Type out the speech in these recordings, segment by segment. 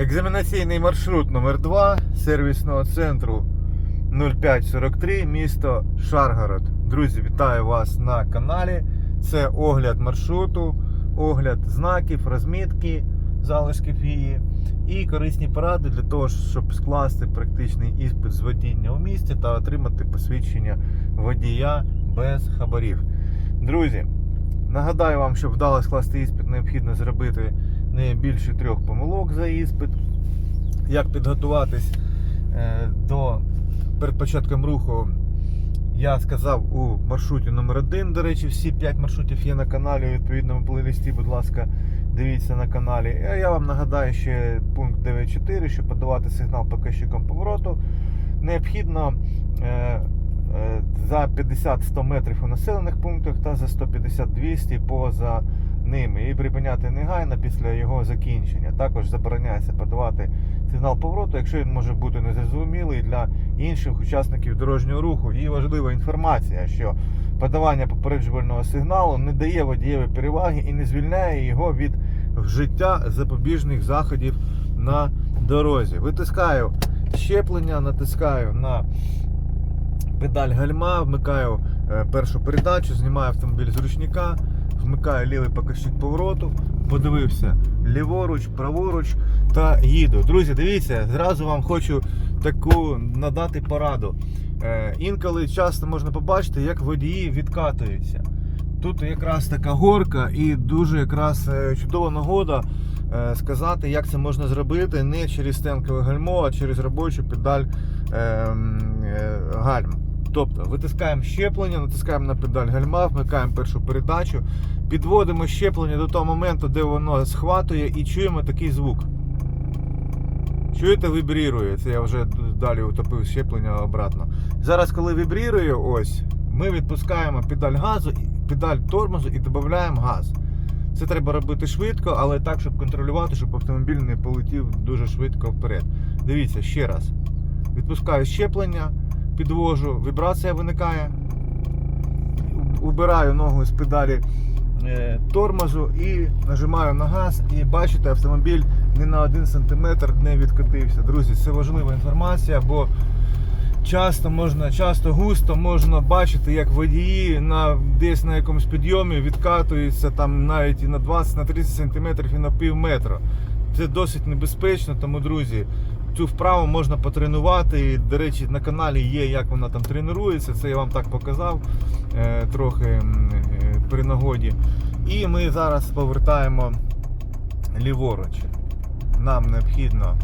Екзаменаційний маршрут номер 2 сервісного центру 0543, місто Шаргород. Друзі, вітаю вас на каналі. Це огляд маршруту, огляд знаків, розмітки, залишків її і корисні поради для того, щоб скласти практичний іспит з водіння у місті та отримати посвідчення водія без хабарів. Друзі, нагадаю вам, щоб вдало скласти іспит, необхідно зробити не більше трьох помилок за іспит. Як підготуватись е, до перед початком руху, я сказав у маршруті номер 1 До речі, всі 5 маршрутів є на каналі у відповідному плейлисті, будь ласка, дивіться на каналі. А я вам нагадаю ще пункт 9.4, щоб подавати сигнал показчиком повороту. Необхідно е, е, за 50-100 метрів у населених пунктах та за 150-200 поза ними і припиняти негайно після його закінчення. Також забороняється подавати сигнал повороту, якщо він може бути незрозумілий для інших учасників дорожнього руху. І важлива інформація, що подавання попереджувального сигналу не дає водієві переваги і не звільняє його від вжиття запобіжних заходів на дорозі. Витискаю щеплення, натискаю на педаль гальма, вмикаю е, першу передачу, знімаю автомобіль з ручника, вмикаю лівий показчик повороту, подивився ліворуч, праворуч та їду. Друзі, дивіться, зразу вам хочу таку надати пораду. Е, Інколи часто можна побачити, як водії відкатуються. Тут якраз така горка і дуже якраз е, чудова нагода е, сказати, як це можна зробити не через тенкове гальмо, а через робочу педаль е, е, гальм. Тобто витискаємо щеплення, натискаємо на педаль гальма, вмикаємо першу передачу, підводимо щеплення до того моменту, де воно схватує, і чуємо такий звук. Чуєте, вібрірує. Це я вже далі утопив щеплення обратно. Зараз, коли вібрірує, ось, ми відпускаємо педаль газу, педаль тормозу і додаємо газ. Це треба робити швидко, але так, щоб контролювати, щоб автомобіль не полетів дуже швидко вперед. Дивіться ще раз. Відпускаю щеплення, підвожу, вібрація виникає. Убираю ногу з педалі е, тормозу і нажимаю на газ. І бачите, автомобіль не на 1 см не відкотився. Друзі, це важлива інформація, бо часто можна, часто густо можна бачити, як водії на десь на якомусь підйомі відкатуються там навіть і на 20 на 30 см і на пів метра. Це досить небезпечно, тому друзі. Цю вправу можна потренувати. До речі, на каналі є, як вона там тренується. Це я вам так показав е, трохи е, при нагоді. І ми зараз повертаємо ліворуч. Нам необхідно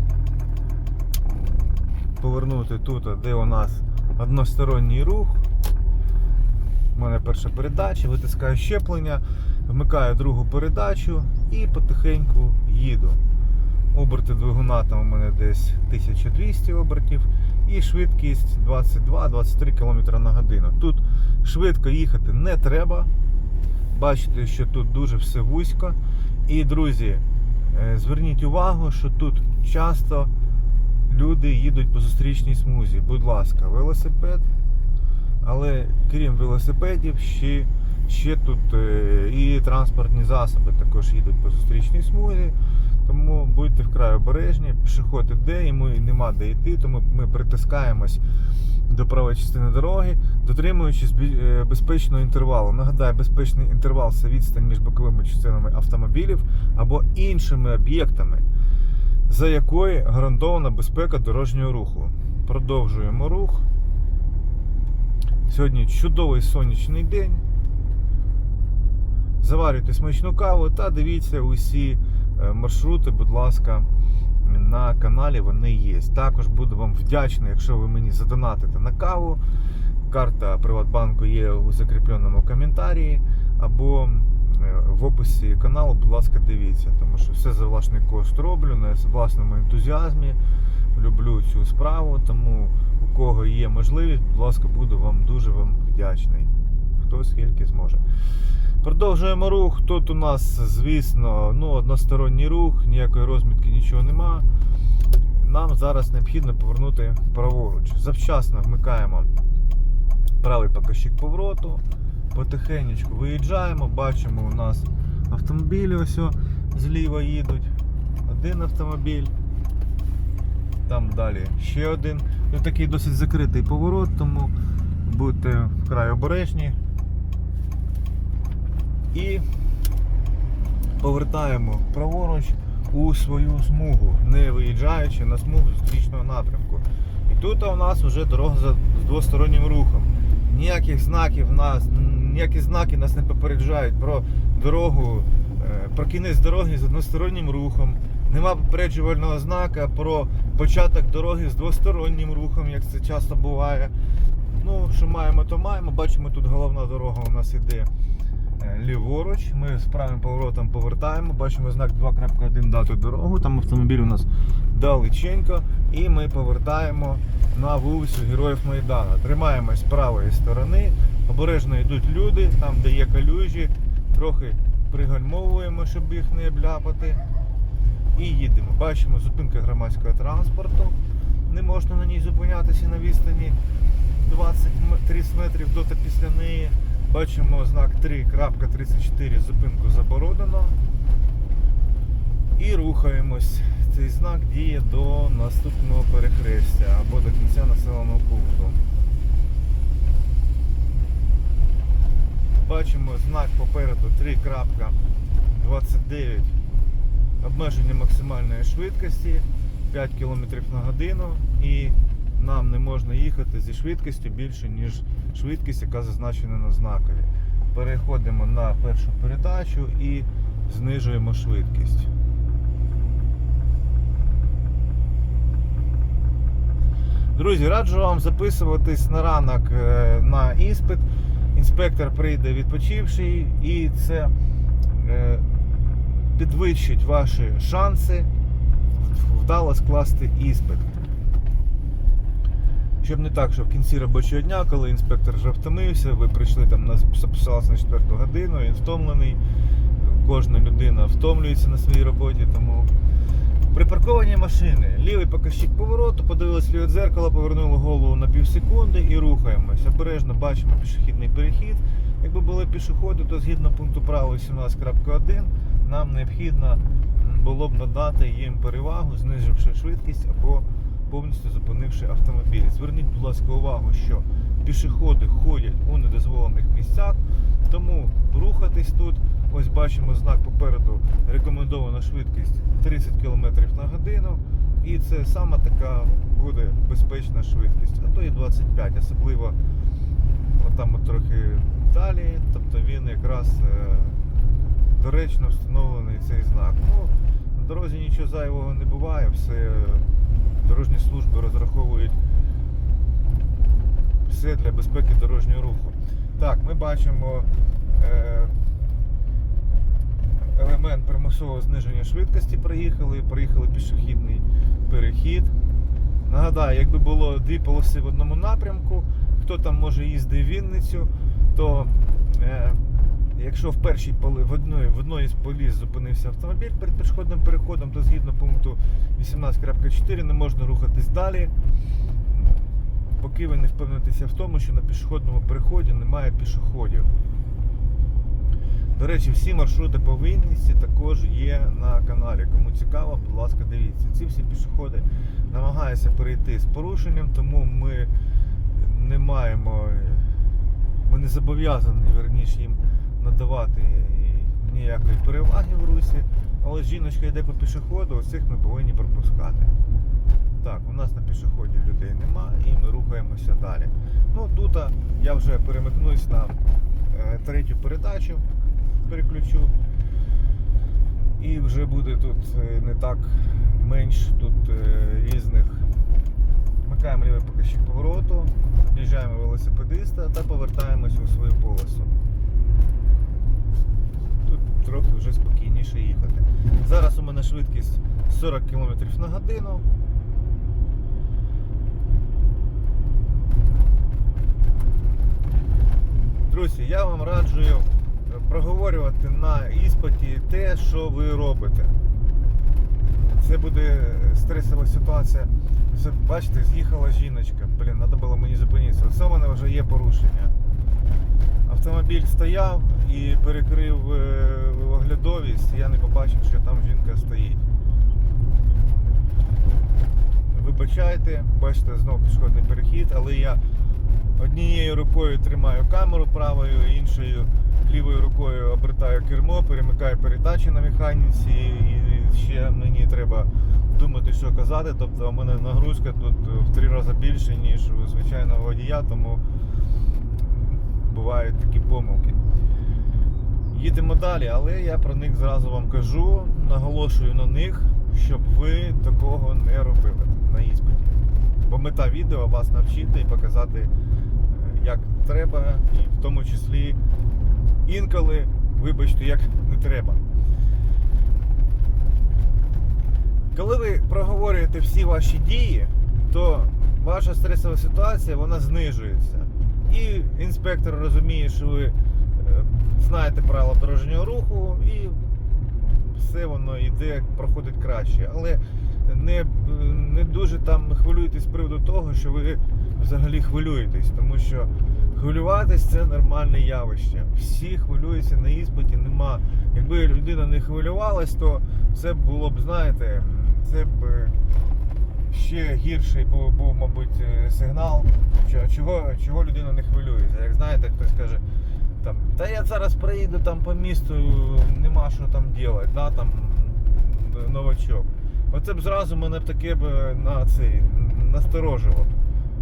повернути тут, де у нас односторонній рух. У мене перша передача, витискаю щеплення, вмикаю другу передачу і потихеньку їду. Оберти двигуна там у мене десь 1200 обертів і швидкість 22-23 км на годину. Тут швидко їхати не треба. Бачите, що тут дуже все вузько. І, друзі, е, зверніть увагу, що тут часто люди їдуть по зустрічній смузі. Будь ласка, велосипед. Але крім велосипедів, ще, ще тут е, і транспортні засоби також їдуть по зустрічній смузі. Тому будьте вкрай обережні, пішоход іде, йому нема де йти, тому ми притискаємось до правої частини дороги, дотримуючись е, безпечного інтервалу. Нагадаю, безпечний інтервал це відстань між боковими частинами автомобілів або іншими об'єктами, за якою гарантована безпека дорожнього руху. Продовжуємо рух. Сьогодні чудовий сонячний день. Заварюйте смачну каву та дивіться усі маршрути, будь ласка, на каналі вони є. Також буду вам вдячний, якщо ви мені задонатите на каву. Карта Приватбанку є у закріпленому коментарі або е, в описі каналу, будь ласка, дивіться, тому що все за власний кошт роблю, на власному ентузіазмі. Люблю цю справу, тому у кого є можливість, будь ласка, буду вам дуже вам вдячний. Хто скільки зможе. Продовжуємо рух. Тут у нас, звісно, ну, односторонній рух, ніякої розмітки, нічого нема. Нам зараз необхідно повернути праворуч. Завчасно вмикаємо правий показчик повороту. Потихенечку виїжджаємо, бачимо, у нас автомобілі ось зліва їдуть. Один автомобіль, Там далі ще один. Тут такий досить закритий поворот, тому будьте вкрай обережні. І повертаємо праворуч у свою смугу, не виїжджаючи на смугу зустрічного напрямку. І тут у нас вже дорога з двостороннім рухом. Ніяких знаків нас, ніякі знаки нас не попереджають про дорогу, е, про кінець дороги з одностороннім рухом. Нема попереджувального знака про початок дороги з двостороннім рухом, як це часто буває. Ну, що маємо, то маємо. Бачимо, тут головна дорога у нас іде ліворуч. Ми з правим поворотом повертаємо. Бачимо знак 2.1 дату дорогу. Там автомобіль у нас далеченько. І ми повертаємо на вулицю Героїв Майдану. Тримаємось з правої сторони. Обережно йдуть люди, там де є калюжі, трохи пригальмовуємо, щоб їх не обляпати. І їдемо. Бачимо зупинка громадського транспорту. Не можна на ній зупинятися на відстані 20-30 метрів до та після неї. Бачимо знак 3.34 зупинку заборонено. І рухаємось. Цей знак діє до наступного перехрестя або до кінця населеного пункту. Бачимо знак попереду 3.29 обмеження максимальної швидкості 5 км на годину і нам не можна їхати зі швидкістю більше, ніж швидкість, яка зазначена на знакові. Переходимо на першу передачу і знижуємо швидкість. Друзі, раджу вам записуватись на ранок е, на іспит. Інспектор прийде відпочивший і це е, підвищить ваші шанси вдало скласти іспит. Щоб не так, що в кінці робочого дня, коли інспектор вже втомився, ви прийшли там на записалися на 4 годину, він втомлений. Кожна людина втомлюється на своїй роботі, тому припарковані машини. Лівий показчик повороту, подивились ліве дзеркало, повернули голову на пів секунди і рухаємось. Обережно бачимо пішохідний перехід. Якби були пішоходи, то згідно пункту правил 17.1 нам необхідно було б надати їм перевагу, знизивши швидкість або повністю зупинивши автомобіль. Зверніть, будь ласка, увагу, що пішоходи ходять у недозволених місцях, тому рухатись тут. Ось бачимо знак попереду. Рекомендована швидкість 30 км на годину. І це саме така буде безпечна швидкість. А то і 25, особливо там трохи далі. Тобто він якраз е, доречно встановлений цей знак. Ну, на дорозі нічого зайвого не буває, все дорожні служби розраховують все для безпеки дорожнього руху. Так, ми бачимо е, елемент примусового зниження швидкості приїхали, приїхали пішохідний перехід. Нагадаю, якби було дві полоси в одному напрямку, хто там може їздити в Вінницю, то е, якщо в першій в одної, в одної з поліс зупинився автомобіль перед пішохідним переходом, то згідно пункту 18.4 не можна рухатись далі, поки ви не впевнитеся в тому, що на пішохідному переході немає пішоходів. До речі, всі маршрути по Вінниці також є на каналі. Кому цікаво, будь ласка, дивіться. Ці всі пішоходи намагаються перейти з порушенням, тому ми не маємо, ми не зобов'язані верніше їм надавати ніякої переваги в русі. Але жіночка йде по пішоходу, оцих ми повинні пропускати. Так, у нас на пішоході людей нема і ми рухаємося далі. Ну тут я вже перемикнусь на е, третю передачу, переключу. І вже буде тут е, не так менш тут е, різних. Вмикаємо лівий показчик повороту, об'їжджаємо велосипедиста та повертаємось у свою полосу. Трохи вже спокійніше їхати. Зараз у мене швидкість 40 км на годину. Друзі, я вам раджую проговорювати на іспиті те, що ви робите. Це буде стресова ситуація. Бачите, з'їхала жіночка. Блін, треба було мені зупинитися. Це в мене вже є порушення. Автомобіль стояв і перекрив е, оглядовість, я не побачив, що там жінка стоїть. вибачайте, бачите, знову пішохідний перехід, але я однією рукою тримаю камеру правою, іншою лівою рукою обертаю кермо, перемикаю передачі на механіці, і ще мені треба думати, що казати. Тобто у мене нагрузка тут в три рази більше, ніж у звичайного водія, тому бувають такі помилки. Їдемо далі, але я про них зразу вам кажу, наголошую на них, щоб ви такого не робили на іспиті. Бо мета відео вас навчити і показати, е, як треба, і в тому числі інколи, вибачте, як не треба. Коли ви проговорюєте всі ваші дії, то ваша стресова ситуація вона знижується. І інспектор розуміє, що ви знаєте правила дорожнього руху, і все воно йде, проходить краще. Але не, не дуже там хвилюйтесь з приводу того, що ви взагалі хвилюєтесь, тому що хвилюватись це нормальне явище. Всі хвилюються на іспиті, нема. Якби людина не хвилювалась, то це було б, знаєте, це б е, ще гірший був, був мабуть, е, сигнал, чого, чого людина не хвилюється. Як знаєте, хтось каже, там, та я зараз приїду там по місту, нема що там робити, да, там новачок. Оце б зразу мене б таке б на цей насторожило.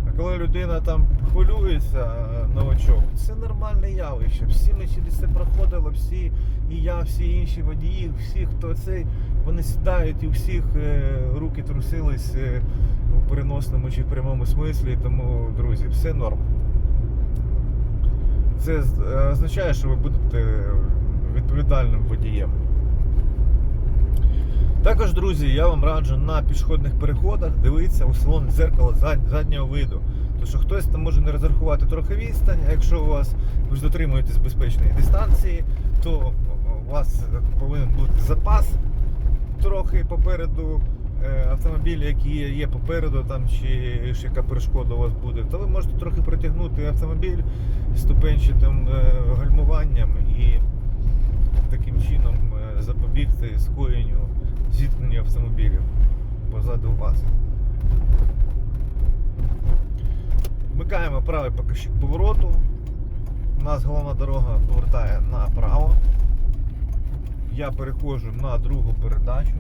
А коли людина там хвилюється, новачок, це нормальне явище. Всі ми через це проходили, всі, і я, всі інші водії, всі, хто цей, вони сідають і у всіх е, руки трусились е, у переносному чи прямому смислі. Тому, друзі, все норм. Це е, означає, що ви будете відповідальним водієм. Також, друзі, я вам раджу на пішохідних переходах дивитися у салон дзеркало заднього виду. Тому що хтось там може не розрахувати трохи відстань, а якщо у вас ви ж дотримуєтесь безпечної дистанції, то у вас повинен бути запас трохи попереду е, автомобіля, які є, попереду, там чи яка перешкода у вас буде, то ви можете трохи протягнути автомобіль ступенчатим е, гальмуванням і таким чином е, запобігти скоєнню зіткнення автомобілів позаду вас. Вмикаємо правий покажчик повороту. У нас головна дорога повертає направо. Я переходжу на другу передачу.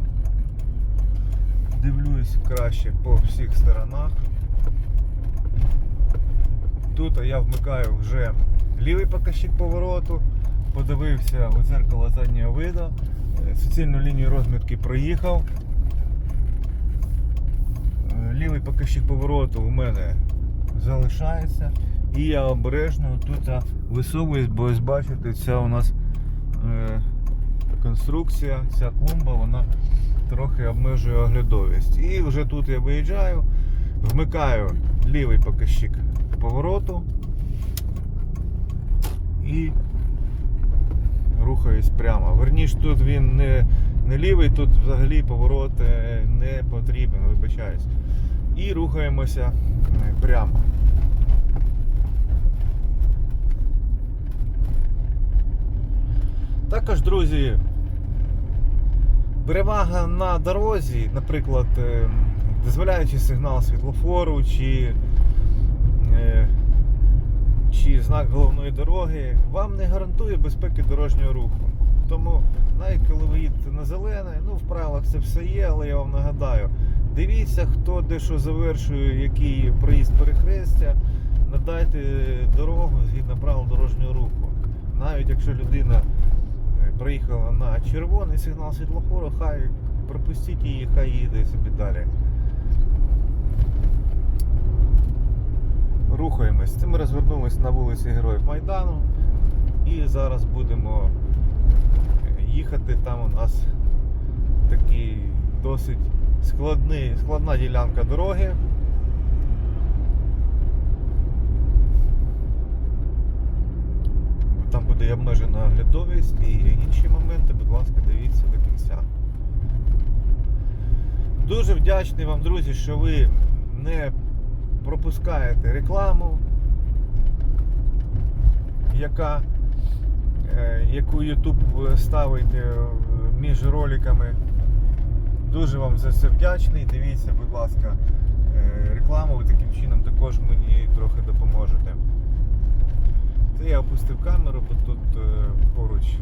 Дивлюсь краще по всіх сторонах. Тут я вмикаю вже лівий показчик повороту, подивився у дзеркало заднього виду, е, суцільну лінію розмітки проїхав. Е, Лівий показчик повороту у мене залишається. І я обережно тут висовуюсь, бо ось бачите, ця у нас е, конструкція, ця клумба, вона трохи обмежує оглядовість. І вже тут я виїжджаю, вмикаю лівий показчик повороту і рухаюсь прямо. Верніше, тут він не, не лівий, тут взагалі поворот е, не потрібен, вибачаюсь. І рухаємося е, прямо. Також, друзі, перевага на дорозі, наприклад, е, дозволяючи сигнал світлофору чи, е, чи знак головної дороги, вам не гарантує безпеки дорожнього руху. Тому навіть коли ви їдете на зелене, ну в правилах це все є, але я вам нагадаю, дивіться, хто де що завершує, який проїзд перехрестя, надайте дорогу згідно правил дорожнього руху. Навіть якщо людина проїхала на червоний сигнал світлофору, хай пропустіть її, хай їде собі далі. Рухаємось. Це ми розвернулись на вулиці Героїв Майдану і зараз будемо їхати. Там у нас такий досить складний, складна ділянка дороги. Там буде обмежена оглядовість і інші моменти, будь ласка, дивіться до кінця. Дуже вдячний вам, друзі, що ви не пропускаєте рекламу, яка, е, яку YouTube ставить е, між роликами. Дуже вам за це вдячний. Дивіться, будь ласка, е, рекламу, ви таким чином також мені трохи допоможете. Це я опустив камеру, бо тут е, поруч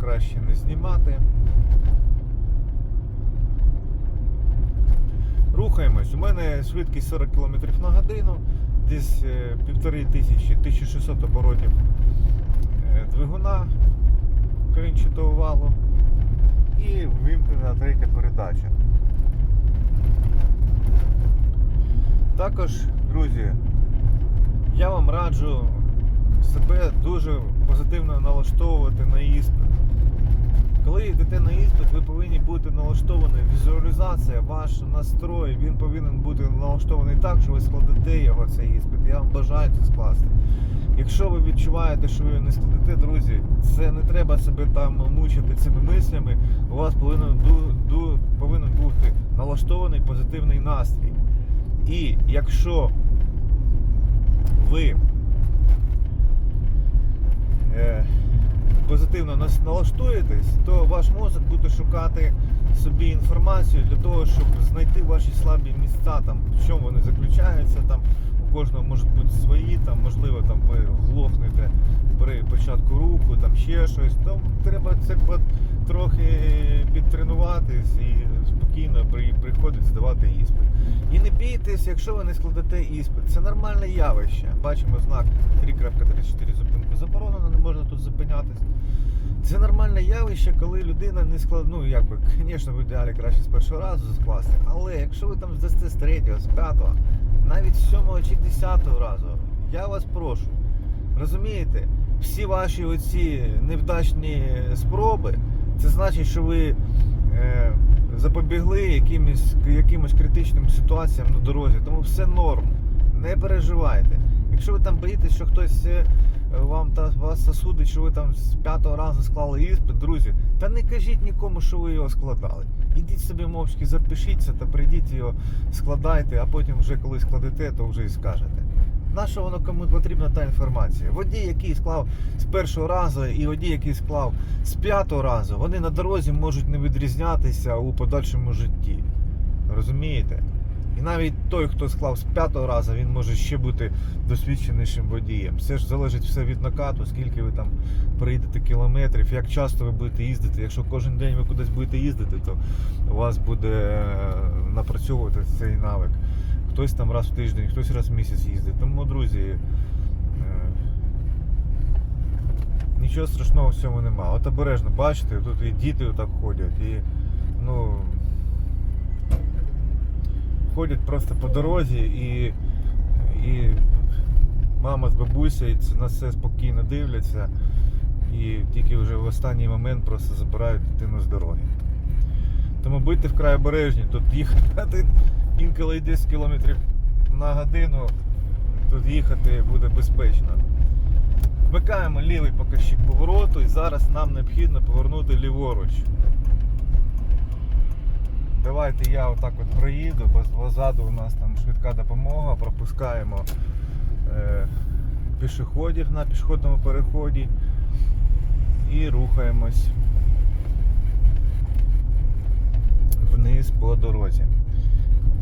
краще не знімати. Рухаємось. У мене швидкість 40 км на годину, десь е, півтори тисячі, 1600 оборотів е, двигуна кринчатого валу і вимкнена третя передача. Також, друзі, я вам раджу себе дуже позитивно налаштовувати на іспит. Коли йдете на іспит, ви повинні бути налаштовані. Візуалізація, ваш настрой, він повинен бути налаштований так, що ви складете його цей іспит. Я вам бажаю це скласти. Якщо ви відчуваєте, що ви не складете, друзі, це не треба себе там мучити цими мислями. У вас повинен, повинен бути налаштований позитивний настрій. І якщо ви е, позитивно налаштуєтесь, то ваш мозок буде шукати собі інформацію для того, щоб знайти ваші слабі місця, там, в чому вони заключаються. Там, у кожного можуть бути свої, там, можливо, там, ви глохнете при початку руху, там ще щось. Тому треба це трохи підтренуватись і спокійно приходить здавати іспит. І не бійтесь, якщо ви не складете іспит. Це нормальне явище. Бачимо знак 3.34 зупинку заборонено, не можна тут зупинятись. Це нормальне явище, коли людина не склад... Ну, якби, звісно, в ідеалі краще з першого разу скласти. Але якщо ви там здасте з третього, з п'ятого, навіть з сьомого чи десятого разу, я вас прошу. Розумієте, всі ваші оці невдачні спроби, це значить, що ви е, запобігли якимось, якимось критичним ситуаціям на дорозі. Тому все норм. Не переживайте. Якщо ви там боїтесь, що хтось е, вам та вас засудить, що ви там з п'ятого разу склали іспит, друзі, та не кажіть нікому, що ви його складали. Ідіть собі мовчки, запишіться та прийдіть його, складайте, а потім вже коли складете, то вже і скажете. На що воно кому потрібна та інформація? Водій, який склав з першого разу, і водій, який склав з п'ятого разу, вони на дорозі можуть не відрізнятися у подальшому житті. Розумієте? І навіть той, хто склав з п'ятого разу, він може ще бути досвідченішим водієм. Все ж залежить все від накату, скільки ви там проїдете кілометрів, як часто ви будете їздити. Якщо кожен день ви кудись будете їздити, то у вас буде е, напрацьовувати цей навик. Хтось там раз в тиждень, хтось раз в місяць їздить. Тому, друзі, е, нічого страшного в цьому нема. От обережно, бачите, тут і діти отак ходять, і ну ходять просто по дорозі і, і мама з бабусею на все спокійно дивляться і тільки вже в останній момент просто забирають дитину з дороги. Тому будьте вкрай обережні, тут їхати інколи й 10 км на годину, тут їхати буде безпечно. Вмикаємо лівий показчик повороту і зараз нам необхідно повернути ліворуч. Давайте я отак от проїду, бо позаду у нас там швидка допомога, пропускаємо е, пішоходів на пішохідному переході і рухаємось вниз по дорозі.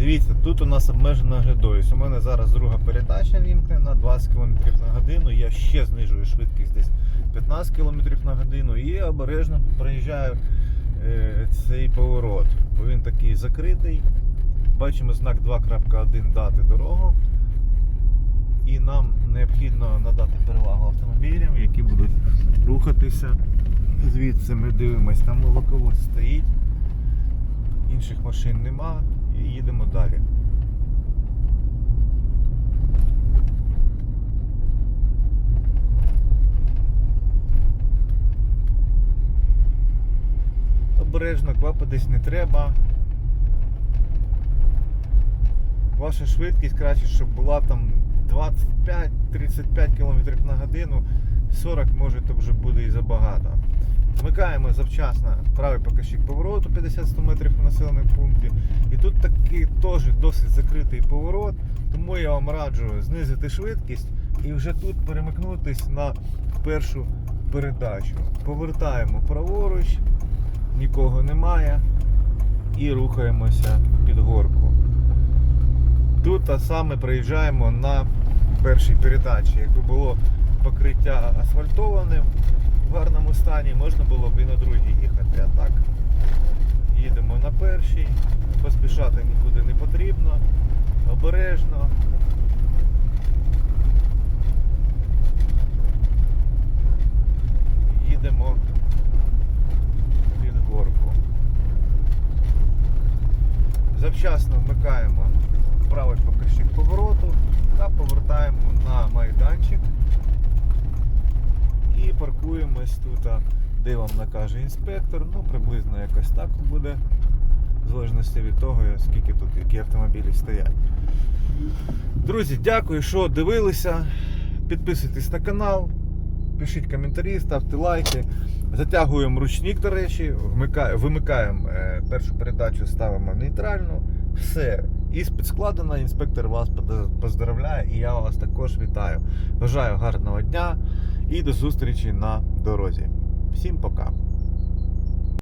Дивіться, тут у нас обмежена оглядовість. У мене зараз друга передача вімкнена 20 км на годину. Я ще знижую швидкість десь 15 км на годину і обережно проїжджаю е, цей поворот. Бо він такий закритий. Бачимо знак 2.1 дати дорогу. І нам необхідно надати перевагу автомобілям, які будуть рухатися. Звідси ми дивимося, там молоковоз стоїть, інших машин нема і їдемо далі. Обережно квапитись не треба. Ваша швидкість краще, щоб була там 25-35 км на годину, 40 може то вже буде і забагато. Вмикаємо завчасно правий показчик повороту 50-100 метрів у населеному пункті. І тут такий теж досить закритий поворот, тому я вам раджу знизити швидкість і вже тут перемикнутись на першу передачу. Повертаємо праворуч, нікого немає. і рухаємося під горку. Тут а саме приїжджаємо на першій передачі. Якби було покриття асфальтованим гарному стані, можна було б і на другій їхати. А так їдемо на першій, поспішати нікуди не потрібно, обережно. Їдемо під горку. Завчасно вмикаємо правий покажчик повороту та повертаємо на майданчик і паркуємось тут, де вам накаже інспектор. Ну, приблизно якось так буде, в залежності від того, скільки тут які автомобілі стоять. Друзі, дякую, що дивилися. Підписуйтесь на канал, пишіть коментарі, ставте лайки. Затягуємо ручник, до речі, вимикаємо е, першу передачу, ставимо нейтральну. Все. Іспит складено, інспектор вас поздравляє і я вас також вітаю. Бажаю гарного дня і до зустрічі на дорозі. Всім пока.